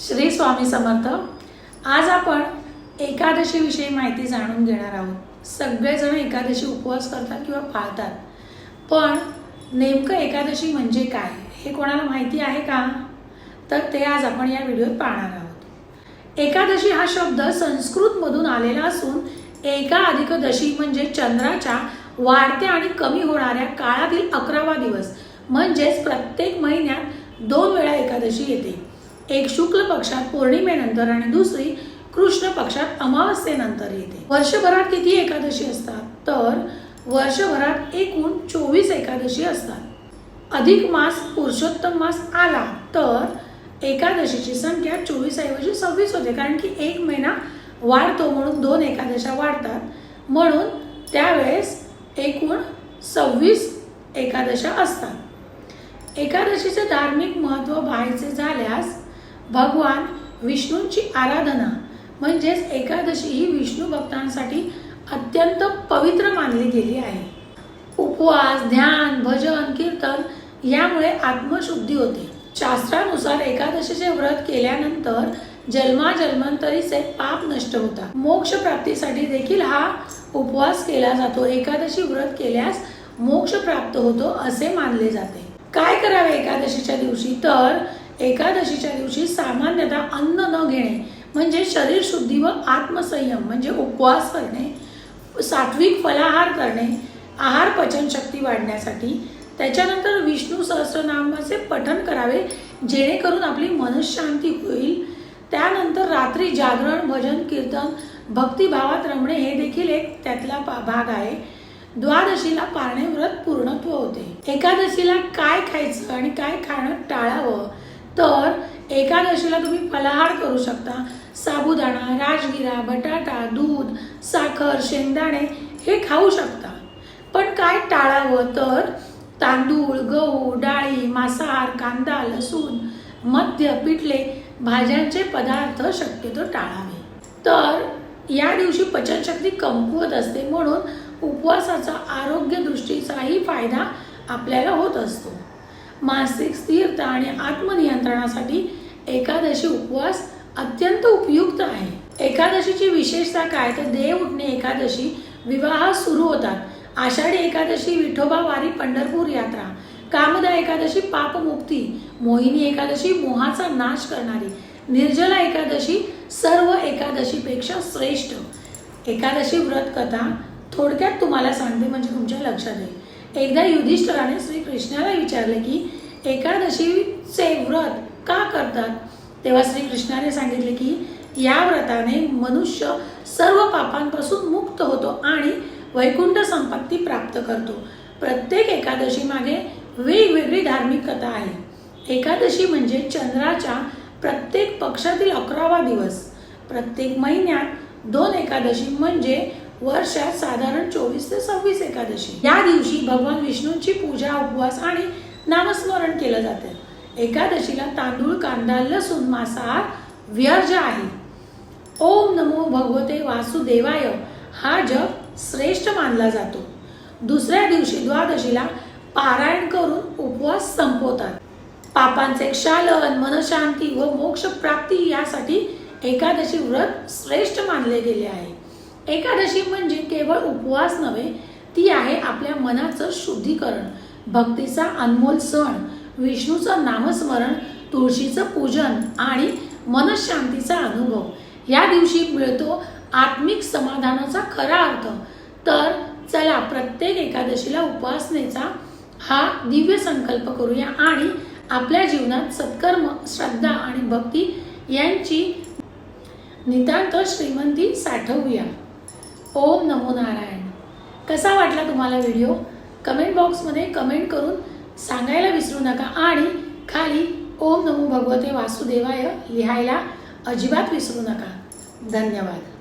श्री स्वामी समर्थ आज आपण एकादशीविषयी माहिती जाणून घेणार आहोत. सगळेजण एकादशी उपवास करतात किंवा पाळतात. पण नेमकं एकादशी म्हणजे काय हे कोणाला माहिती आहे का? तर ते आज आपण या व्हिडिओत पाहणार आहोत. एकादशी हा शब्द संस्कृतमधून आलेला असून एका अधिक दशी म्हणजे चंद्राच्या वाढत्या आणि कमी होणाऱ्या काळातील अकरावा दिवस म्हणजेच प्रत्येक महिन्यात दोन वेळा एकादशी येते. एक शुक्ल पक्षात पौर्णिमेनंतर आणि दुसरी कृष्ण पक्षात अमावस्येनंतर येते. वर्षभरात किती एकादशी असतात? तर वर्षभरात एकूण चोवीस एकादशी असतात. अधिक मास पुरुषोत्तम मास आला तर एकादशीची संख्या चोवीस ऐवजी सव्वीस होते कारण की एक महिना वाढतो म्हणून दोन एकादशा वाढतात. म्हणून त्यावेळेस एकूण सव्वीस एकादशा असतात. एकादशीचे धार्मिक महत्त्व पाहायचे झाल्यास भगवान विष्णूंची आराधना म्हणजेच एकादशी ही विष्णू भक्तांसाठी अत्यंत पवित्र मानली गेली आहे. उपवास ध्यान भजन कीर्तन यामुळे आत्मशुद्धी होते. शास्त्रानुसार एकादशीचे व्रत केल्यानंतर जन्माजन्मांतरीचे पाप नष्ट होतात. मोक्ष प्राप्तीसाठी देखील हा उपवास केला जातो. एकादशी व्रत केल्यास मोक्ष प्राप्त होतो असे मानले जाते. काय करावे एकादशीच्या दिवशी? तर एकादशीच्या दिवशी सामान्यतः अन्न न घेणे म्हणजे शरीर शुद्धी व आत्मसंयम म्हणजे उपवास करणे सात्विक फलाहार करणे आहार पचनशक्ती वाढण्यासाठी त्याच्यानंतर विष्णू सहस्रनामाचे पठण करावे जेणेकरून आपली मनशांती होईल. त्यानंतर रात्री जागरण भजन कीर्तन भक्तिभावात रमणे हे देखील एक त्यातला भाग आहे. द्वादशीला पारणे व्रत पूर्णत्व होते. एकादशीला काय खायचं आणि काय खाणं टाळावं तर एकादशीला तुम्ही फलाहार करू शकता. साबुदाणा राजगिरा बटाटा दूध साखर शेंगदाणे हे खाऊ शकता. पण काय टाळावं तर? तांदूळ गहू डाळी मांसाहार कांदा लसूण मद्य पिठले भाज्यांचे पदार्थ शक्यतो टाळावे. तर या दिवशी पचनशक्ती कमकुवत असते म्हणून उपवासाचा आरोग्य दृष्टीचाही फायदा आपल्याला होत असतो. मानसिक स्थिरता आणि आत्मनियंत्रणासाठी एकादशी उपवास अत्यंत उपयुक्त आहे. एकादशीची विशेषता काय? तर देव उठणे एकादशी विवाह सुरू होतात. आषाढी एकादशी विठोबा वारी पंढरपूर यात्रा. कामदा एकादशी पापमुक्ती. मोहिनी एकादशी मोहाचा नाश करणारी. निर्जला एकादशी सर्व एकादशीपेक्षा श्रेष्ठ. एकादशी व्रत कथा थोडक्यात तुम्हाला सांगते म्हणजे तुमच्या लक्षात येईल. एकदा युधिष्ठराने श्रीकृष्णाला विचारले की एकादशीचे व्रत का करतात? तेव्हा श्रीकृष्णाने सांगितले की या व्रताने मनुष्य सर्व पापांपासून मुक्त होतो आणि वैकुंठ संपत्ती प्राप्त करतो. प्रत्येक एकादशी मागे वेगवेगळी धार्मिक कथा आहे. एकादशी म्हणजे चंद्राच्या प्रत्येक पक्षातील अकरावा दिवस. प्रत्येक महिन्यात दोन एकादशी म्हणजे वर्षात साधारण चोवीस ते सव्वीस एकादशी. या दिवशी भगवान विष्णूंची पूजा उपवास आणि नामस्मरण केलं जातं. एकादशीला तांदूळ कांदा लसूण मांसाहार व्यर्ज आहे. ओम नमो भगवते वासुदेवाय हा जप श्रेष्ठ मानला जातो. दुसऱ्या दिवशी द्वादशीला पारायण करून उपवास संपवतात. पापांचे क्षालन मनशांती व मोक्ष प्राप्ती यासाठी एकादशी व्रत श्रेष्ठ मानले गेले आहे. एकादशी म्हणजे केवळ उपवास नव्हे ती आहे आपल्या मनाचं शुद्धीकरण भक्तीचा अनमोल सण विष्णूचं नामस्मरण तुळशीचं पूजन आणि मनशांतीचा अनुभव. या दिवशी मिळतो आत्मिक समाधानाचा खरा अर्थ. तर चला प्रत्येक एकादशीला उपासनेचा हा दिव्य संकल्प करूया आणि आपल्या जीवनात सत्कर्म श्रद्धा आणि भक्ती यांची नितांत श्रीमंती साठवूया. ओम नमो नारायण. कसा वाटला तुम्हाला व्हिडिओ? कमेंट बॉक्समध्ये कमेंट करून सांगायला विसरू नका आणि खाली ओम नमो भगवते वासुदेवाय लिहायला अजिबात विसरू नका. धन्यवाद.